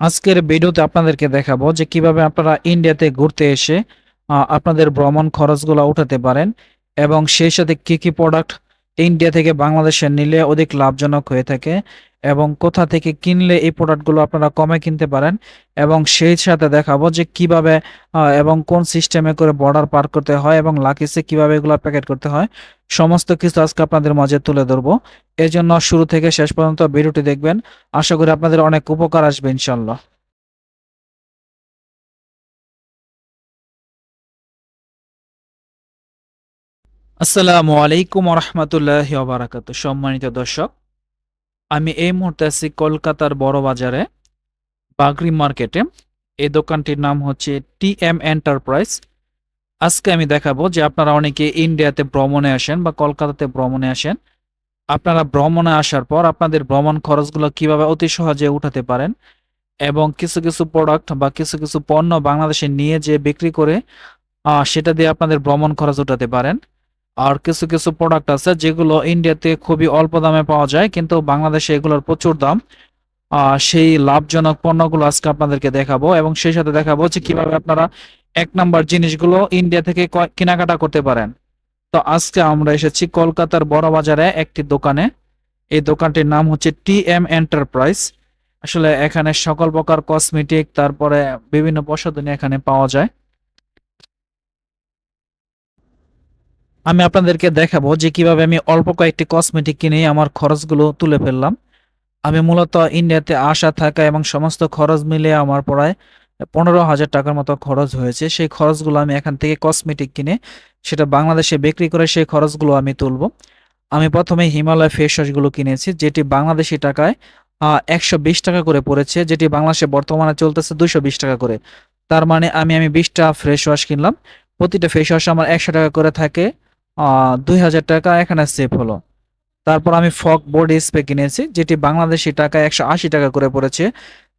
আজকের ভিডিওতে আপনাদেরকে দেখাবো যে কীভাবে আপনারা ইন্ডিয়াতে ঘুরতে এসে আপনাদের ভ্রমণ খরচগুলো উঠাতে পারেন এবং সেই সাথে কী কী প্রোডাক্ট ইন্ডিয়া থেকে বাংলাদেশে নিলে অধিক লাভজনক হয়ে থাকে এবং কোথা থেকে কিনলে এই প্রোডাক্টগুলো আপনারা কমে কিনতে পারেন এবং সেই সাথে দেখাবো যে কীভাবে এবং কোন সিস্টেমে করে বর্ডার পার করতে হয় এবং লাকিসে কীভাবে এগুলো প্যাকেট করতে হয়, সমস্ত কিছু আজকে আপনাদের মাঝে তুলে ধরবো। এর জন্য শুরু থেকে শেষ পর্যন্ত ভিডিওটি দেখবেন। আশা করি আপনাদের অনেক উপকার আসবে ইনশাল্লাহ আসসালামু আলাইকুম রহমতুল্লাহ বারাকাত সম্মানিত দর্শক, আমি এই মুহূর্তে আছি কলকাতার বড় বাজারে বাগরি মার্কেটে। এই দোকানটির নাম হচ্ছে টি এম এন্টারপ্রাইজ। আজকে আমি দেখাবো যে আপনারা অনেকে ইন্ডিয়াতে ভ্রমণে আসেন বা কলকাতাতে ভ্রমণে আসেন। আপনারা ভ্রমণে আসার পর আপনাদের ভ্রমণ খরচগুলো কীভাবে অতি সহজে উঠাতে পারেন এবং কিছু কিছু প্রোডাক্ট বা কিছু কিছু পণ্য বাংলাদেশে নিয়ে যে বিক্রি করে সেটা দিয়ে আপনাদের ভ্রমণ খরচ উঠাতে পারেন। আর কিছু কিছু প্রোডাক্ট আছে যেগুলো ইন্ডিয়াতে খুবই অল্প দামে পাওয়া যায়, কিন্তু বাংলাদেশে এগুলোর প্রচুর দাম। সেই লাভজনক পণ্যগুলো আজকে আপনাদেরকে দেখাবো এবং সেই সাথে দেখাবো যে কীভাবে আপনারা এক নাম্বার জিনিসগুলো ইন্ডিয়া থেকে কেনাকাটা করতে পারেন। তো আজকে আমরা এসেছি কলকাতার বড় বাজারে একটি দোকানে। এই দোকানটির নাম হচ্ছে টি এম এন্টারপ্রাইজ আসলে এখানে সকল প্রকার কসমেটিক তারপরে বিভিন্ন প্রসাধনী এখানে পাওয়া যায়। আমি আপনাদেরকে দেখাবো যে কীভাবে আমি অল্প কয়েকটি কসমেটিক কিনে আমার খরচগুলো তুলে ফেললাম। আমি মূলত ইন্ডিয়াতে আসা, থাকা এবং সমস্ত খরচ মিলিয়ে আমার প্রায় পনেরো হাজার টাকার মতো খরচ হয়েছে। সেই খরচগুলো আমি এখান থেকে কসমেটিক কিনে সেটা বাংলাদেশে বিক্রি করে সেই খরচগুলো আমি তুলব। আমি প্রথমে হিমালয় ফেস ওয়াশগুলো কিনেছি, যেটি বাংলাদেশি টাকায় একশো বিশ টাকা করে পড়েছে, যেটি বাংলাদেশে বর্তমানে চলতেছে দুশো বিশ টাকা করে। তার মানে আমি আমি বিশটা ফ্রেশ ওয়াশ কিনলাম। প্রতিটা ফেস ওয়াশ আমার একশো টাকা করে থাকে। দুই হাজার টাকা এখানে সেভ হলো। তারপর আমি ফক বোর্ড স্প্রে কিনেছি, যেটি বাংলাদেশি টাকা একশো আশি টাকা করে পড়েছে,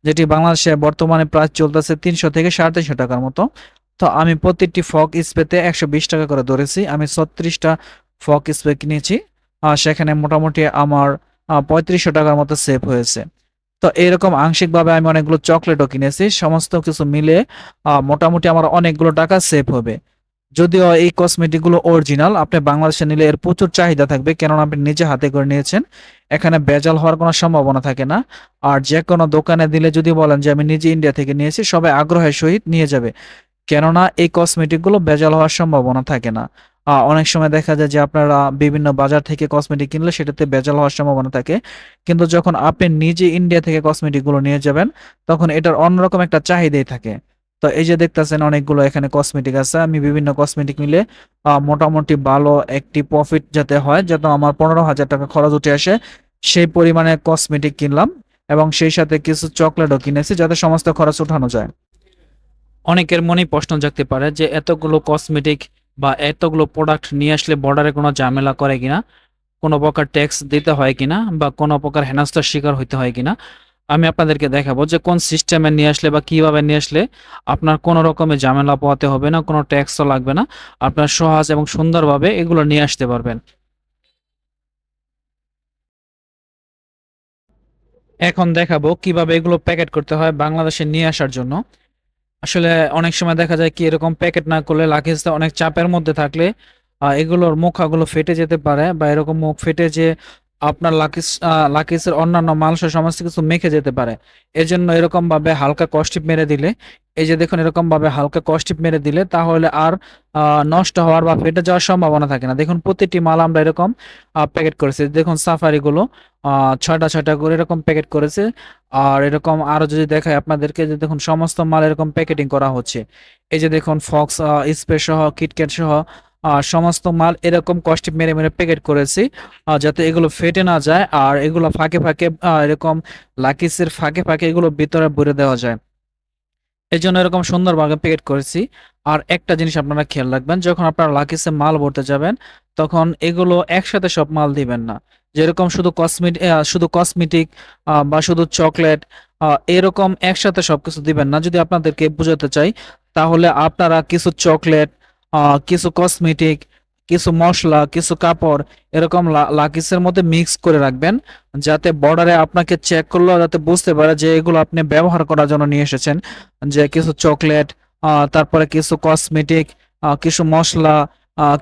যেটি বাংলাদেশে বর্তমানে প্রায় চলতেছে তিনশো থেকে সাড়ে তিনশো টাকার মতো। তো আমি প্রত্যেকটি ফক স্প্রেতে একশো বিশ টাকা করে ধরেছি, আমি ছত্রিশটা ফক স্প্রে কিনেছি সেখানে মোটামুটি আমার পঁয়ত্রিশশো টাকার মতো সেভ হয়েছে। তো এরকম আংশিকভাবে আমি অনেকগুলো চকলেটও কিনেছি, সমস্ত কিছু মিলে মোটামুটি আমার অনেকগুলো টাকা সেভ হবে। যদিও এই কসমেটিকগুলো অরিজিনাল আপনি বাংলাদেশে নিলে এর প্রচুর চাহিদা থাকবে, কেননা আপনি নিজে হাতে করে নিয়েছেন। এখানে ভেজাল হওয়ার কোনো সম্ভাবনা থাকে না। আর যে কোনো দোকানে দিলে যদি বলেন যে আমি নিজে ইন্ডিয়া থেকে নিয়েছি, সবাই আগ্রহের সহিত নিয়ে যাবে। কেননা এই কসমেটিকগুলো ভেজাল হওয়ার সম্ভাবনা থাকে না। অনেক সময় দেখা যায় যে আপনারা বিভিন্ন বাজার থেকে কসমেটিক কিনলে সেটাতে ভেজাল হওয়ার সম্ভাবনা থাকে। কিন্তু যখন আপনি নিজে ইন্ডিয়া থেকে কসমেটিকগুলো নিয়ে যাবেন, তখন এটার অন্যরকম একটা চাহিদাই থাকে। তো এই যে দেখতেছেন অনেকগুলো এখানে কসমেটিক আছে। আমি বিভিন্ন কসমেটিক মিলে মোটামুটি ভালো একটি প্রফিট যাতে হয়, যাতে আমার পনেরো হাজার টাকা খরচ উঠে আসে, সেই পরিমাণে কসমেটিক কিনলাম এবং সেই সাথে কিছু চকলেটও কিনেছি যাতে সমস্ত খরচ উঠানো যায়। অনেকের মনেই প্রশ্ন জাগতে পারে যে এতগুলো কসমেটিক বা এতগুলো প্রোডাক্ট নিয়ে আসলে বর্ডারে কোনো ঝামেলা করে কিনা, কোনো প্রকার ট্যাক্স দিতে হয় কিনা বা কোনো প্রকার হেনাস্তার শিকার হইতে হয় কিনা। আমি আপনাদেরকে দেখাবো যে কোন সিস্টেমে নিয়ে আসলে বা কীভাবে নিয়ে আসলে আপনার কোনো রকমের ঝামেলা পোহাতে হবে না, কোনো ট্যাক্সও লাগবে না। আপনার সহজ এবং সুন্দরভাবে এগুলো নিয়ে আসতে পারবেন। এখন দেখাবো কীভাবে এগুলো প্যাকেট করতে হয় বাংলাদেশে নিয়ে আসার জন্য। আসলে অনেক সময় দেখা যায় কি এরকম প্যাকেট না করলে লাগেজটা অনেক চাপের মধ্যে থাকলে এগুলোর মুখাগুলো ফেটে যেতে পারে বা এরকম মুখ ফেটে যে আপনার লাকিস লাকিসের অন্যান্য মালসহ সমস্ত কিছু মেখে যেতে পারে। এর জন্য এরকম ভাবে হালকা কষ্টিপ মেরে দিলে এই যে দেখুন এরকম ভাবে হালকা কষ্টিপ মেরে দিলে তাহলে আর নষ্ট হওয়ার বা ফেটে যাওয়ার সম্ভাবনা থাকে না। দেখুন প্রতিটি মাল আমরা এরকম প্যাকেট করেছি। দেখুন সাফারি গুলো আহ, ছয়টা ছয়টা করে এরকম প্যাকেট করেছে। আর এরকম আরও যদি দেখায় আপনাদেরকে যে দেখুন সমস্ত মাল এরকম প্যাকেটিং করা হচ্ছে। এই যে দেখুন ফক্স স্প্রে সহ কিটক্যাট সহ সমস্ত মাল এরকম কষ্টিপ মেরে মেরে প্যাকেট করেছি যাতে এগুলো ফেটে না যায় আর এগুলো ফাঁকে ফাঁকে এরকম লাকিসের ফাঁকে ফাঁকে এগুলো ভিতরে ভরে দেওয়া যায়। এই জন্য এরকম সুন্দরভাবে প্যাকেট করেছি। আর একটা জিনিস আপনারা খেয়াল রাখবেন, যখন আপনারা লাকিসে মাল ভরতে যাবেন, তখন এগুলো একসাথে সব মাল দিবেন না। যেরকম শুধু কসমেটিক শুধু কসমেটিক বা শুধু চকলেট এরকম একসাথে সব কিছু দিবেন না। যদি আপনাদেরকে বোঝাতে চাই, তাহলে আপনারা কিছু চকলেট কিছু কসমেটিক কিছু মশলা, কিছু কাপড় এরকম লাকিসের মধ্যে মিক্স করে রাখবেন যাতে বর্ডারে আপনাকে চেক করল যাতে বুঝতে পারে যে এগুলো আপনি ব্যবহার করার জন্য নিয়ে এসেছেন। যে কিছু চকলেট তারপরে কিছু কসমেটিক কিছু মশলা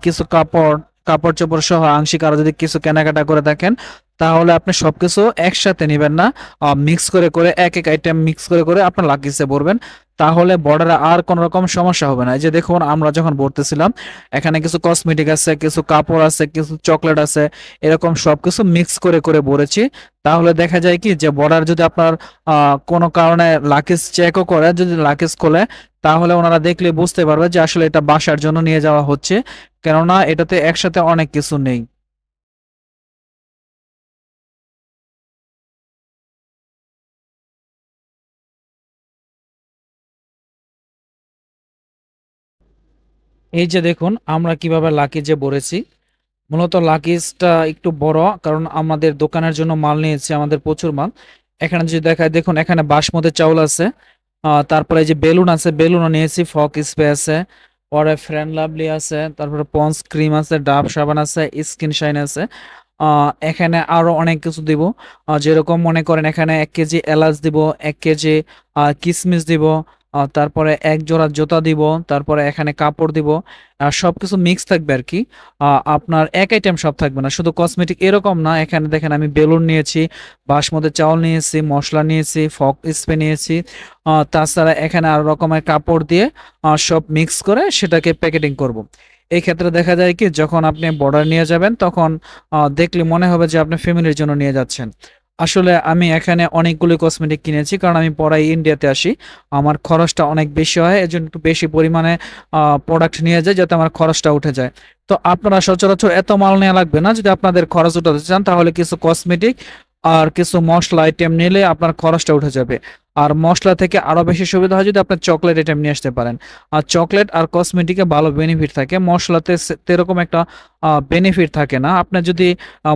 কিছু কাপড় কাপড় চোপড় সহ আংশিক আরও যদি কিছু কেনাকাটা করে থাকেন, তাহলে আপনি সবকিছু একসাথে নেবেন না। মিক্স করে করে এক এক আইটেম মিক্স করে করে আপনার লাকিসে ভরবেন। তাহলে বর্ডারে আর কোনো রকম সমস্যা হবে না। এই যে দেখুন, আমরা যখন ভরতেছিলাম, এখানে কিছু কসমেটিক আছে, কিছু কাপড় আছে, কিছু চকলেট আছে, এরকম সবকিছু মিক্স করে করে ভরেছি। তাহলে দেখা যায় কি যে বর্ডার যদি আপনার কোনো কারণে লাকিস চেকও করে, যদি লাকিস খোলে তাহলে ওনারা দেখলে বুঝতে পারবে যে আসলে এটা বাসার জন্য নিয়ে যাওয়া হচ্ছে, কেননা এটাতে একসাথে অনেক কিছু নেই। এই যে দেখুন, আমরা কীভাবে লাকিজে ভরেছি মূলত লাকিজটা একটু বড়, কারণ আমাদের দোকানের জন্য মাল নিয়েছি, আমাদের প্রচুর মাল। এখানে যদি দেখায়, দেখুন, এখানে বাসমতি চাউল আছে। তারপরে যে বেলুন আছে, বেলুনও নিয়েছি, ফক স্প্রে আছে, পরে ফ্রেন্ড লাভলি আছে, তারপরে পন্স ক্রিম আছে, ডাব সাবান আছে, স্কিন শাইন আছে। এখানে আরও অনেক কিছু দিব। যেরকম মনে করেন এখানে এক কেজি এলাচ দিব, এক কেজি কিশমিশ দিব তারপরে এক জোড়া জুতা দিব, তারপরে এখানে কাপড় দিব, আর সবকিছু মিক্স থাকবে আর কি। আপনার এক আইটেম সব থাকবে না, শুধু কসমেটিক এরকম না, এখানে দেখেন আমি বেলুন নিয়েছি, বাসমতি চাউল নিয়েছি, মশলা নিয়েছি, ফক স্প্রে নিয়েছি। তাছাড়া এখানে আরও রকমের কাপড় দিয়ে সব মিক্স করে সেটাকে প্যাকেটিং করব। এই ক্ষেত্রে দেখা যায় কি, যখন আপনি বর্ডার নিয়ে যাবেন, তখন দেখলে মনে হবে যে আপনি ফ্যামিলির জন্য নিয়ে যাচ্ছেন। আসলে আমি এখানে অনেকগুলো কসমেটিক কিনেছি, কারণ আমি পড়াই ইন্ডিয়াতে আসি। আমার খরচটা অনেক বেশি হয়, এজন্য একটু বেশি পরিমাণে প্রোডাক্ট নিয়ে যায় যাতে আমার খরচটা উঠে যায়। তো আপনারা সচরাচর এত মাল নেওয়া লাগবে না, যদি আপনাদের খরচ উঠাতে চান তাহলে কিছু কসমেটিক আর কিছু মশলা আইটেম নিলে আপনার খরচটা উঠে যাবে। আর মশলা থেকে আরও বেশি সুবিধা হয় যদি আপনার চকলেট আইটেম নিয়ে আসতে পারেন। আর চকলেট আর কসমেটিকে ভালো বেনিফিট থাকে। মশলাতে সেরকম একটা বেনিফিট থাকে না। আপনি যদি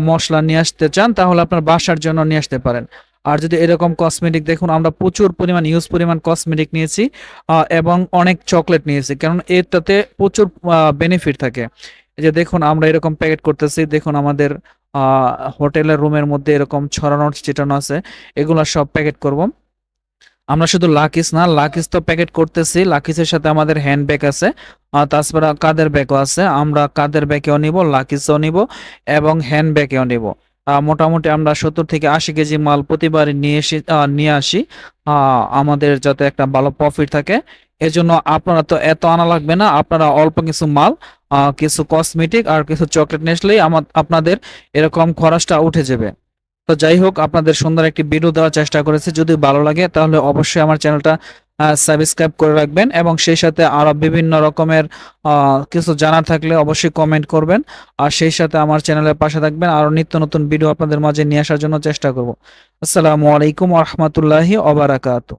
মশলা নিয়ে আসতে চান, তাহলে আপনার বাসার জন্য নিয়ে আসতে পারেন। আর যদি এরকম কসমেটিক দেখুন আমরা প্রচুর পরিমাণ ইউজ পরিমাণ কসমেটিক নিয়েছি এবং অনেক চকলেট নিয়েছি। কারণ এটাতে প্রচুর বেনিফিট থাকে। যে দেখুন আমরা এরকম প্যাকেট করতেছি। দেখুন আমাদের হোটেলের রুমের মধ্যে এরকম ছড়ানো ছিটানো আছে, এগুলো সব প্যাকেট করব। আমরা শুধু লাকিস না, লাকিস তো প্যাকেট করতেছি, লাকিসের সাথে আমাদের হ্যান্ড ব্যাগ আছে তাছাড়া কাদের ব্যাগও আছে, আমরা কাদের ব্যাগেও নিব, লাকিসও নিব এবং হ্যান্ড ব্যাগেও নিব মোটামুটি আমরা সত্তর থেকে আশি কেজি মাল প্রতিবার নিয়ে এসে নিয়ে আসি আমাদের যাতে একটা ভালো প্রফিট থাকে। এজন্য আপনারা তো এত আনা লাগবে না, আপনারা অল্প কিছু মাল কিছু কসমেটিক আর কিছু চকলেট নিয়ে আমার আপনাদের এরকম খরচটা উঠে যাবে। তো যাই হোক, আপনাদের সুন্দর একটি ভিডিও দেওয়ার চেষ্টা করেছি। যদি ভালো লাগে, তাহলে অবশ্যই আমার চ্যানেলটা সাবস্ক্রাইব করে রাখবেন এবং সেই সাথে আরও বিভিন্ন রকমের কিছু জানার থাকলে অবশ্যই কমেন্ট করবেন। আর সেই সাথে আমার চ্যানেলের পাশে থাকবেন। আরও নিত্য নতুন ভিডিও আপনাদের মাঝে নিয়ে আসার জন্য চেষ্টা করব। আসসালামু আলাইকুম রহমতুল্লাহি ওবারাকাতু